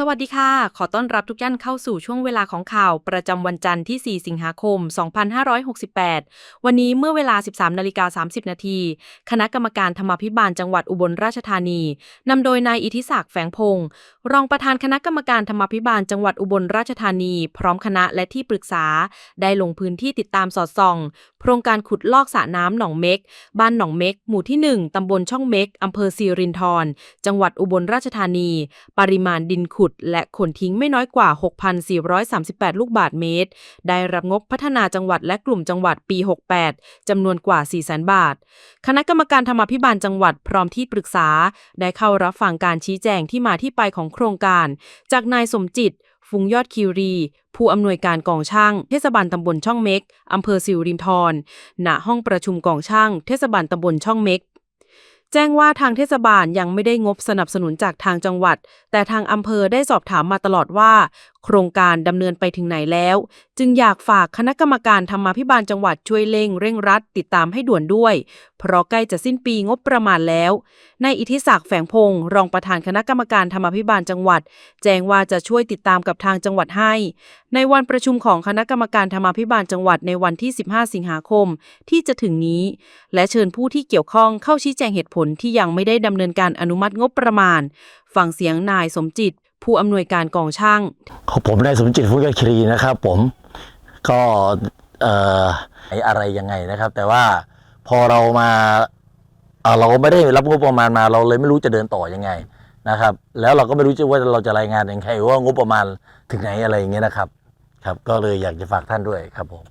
สวัสดีค่ะ ขอต้อนรับทุกท่านเข้าสู่ช่วงเวลาของข่าวประจำวันจันทร์ที่ 4 สิงหาคม 2568 วันนี้เมื่อเวลา 13นาฬิกา30 นาที คณะกรรมการธรรมาภิบาลจังหวัดอุบลราชธานี นำโดยนายอิทธิศักดิ์แฝงพงศ์รองประธานคณะกรรมการธรรมาภิบาลจังหวัดอุบลราชธานี พร้อมคณะและที่ปรึกษา ได้ลงพื้นที่ติดตามสอดส่องโครงการขุดลอกสระน้ำหนองเม็ก บ้านหนองเม็ก หมู่ที่ 1 ตำบลช่องเม็ก อำเภอซีรินธร จังหวัดอุบลราชธานี ปริมาณดินขุด และขนทิ้งไม่น้อยกว่า 6,438 ลูกบาทเมตร ได้รับงบพัฒนาจังหวัดและกลุ่มจังหวัดปี 68 จำนวนกว่า 400,000 บาท คณะกรรมการธรรมาภิบาลจังหวัดพร้อมที่ปรึกษา ได้เข้ารับฟังการชี้แจงที่มาที่ไปของโครงการ จากนายสมจิต ฟุงยอดคิรี ผู้อำนวยการกองช่าง เทศบาลตำบลช่องเม็ก อำเภอสิวรินทรณห้องประชุมกองช่าง เทศบาลตำบลช่องเม็ก แจ้งว่าทางเทศบาลยังไม่ได้งบสนับสนุนจากทางจังหวัด แต่ทางอำเภอได้สอบถามมาตลอดว่า โครงการดำเนินไปถึงไหนแล้ว จึงอยากฝากคณะกรรมการธรรมาภิบาลจังหวัดช่วยเร่งเร่งรัดติดตามให้ด่วนด้วย เพราะใกล้จะสิ้นปีงบประมาณแล้วนายอิทธิศักดิ์แฝงพงศ์รองประธานคณะกรรมการธรรมาภิบาลจังหวัด แจ้งว่าจะช่วยติดตามกับทางจังหวัดให้ ในวันประชุมของคณะกรรมการธรรมาภิบาลจังหวัดในวันที่ 15 สิงหาคม ที่จะถึงนี้ และเชิญผู้ที่เกี่ยวข้องเข้าชี้แจงเหตุผลที่ยังไม่ได้ดำเนินการอนุมัติงบประมาณ ฟังเสียงนายสมจิต ผู้อำนวยการกองช่างของผมนายสมจิตฟุกยคีรีนะครับ ผมก็เอ่ออะไรยังไงนะครับ แต่ว่าพอเรามาเอ่อเราก็ไม่ได้รับงบประมาณมาเราเลยไม่รู้จะเดินต่อยังไงนะครับ แล้วเราก็ไม่รู้จะว่าเราจะรายงานยังไงว่างบประมาณถึงไหนอะไรอย่างเงี้ยนะครับ ครับ ก็เลยอยากจะฝากท่านด้วยครับผม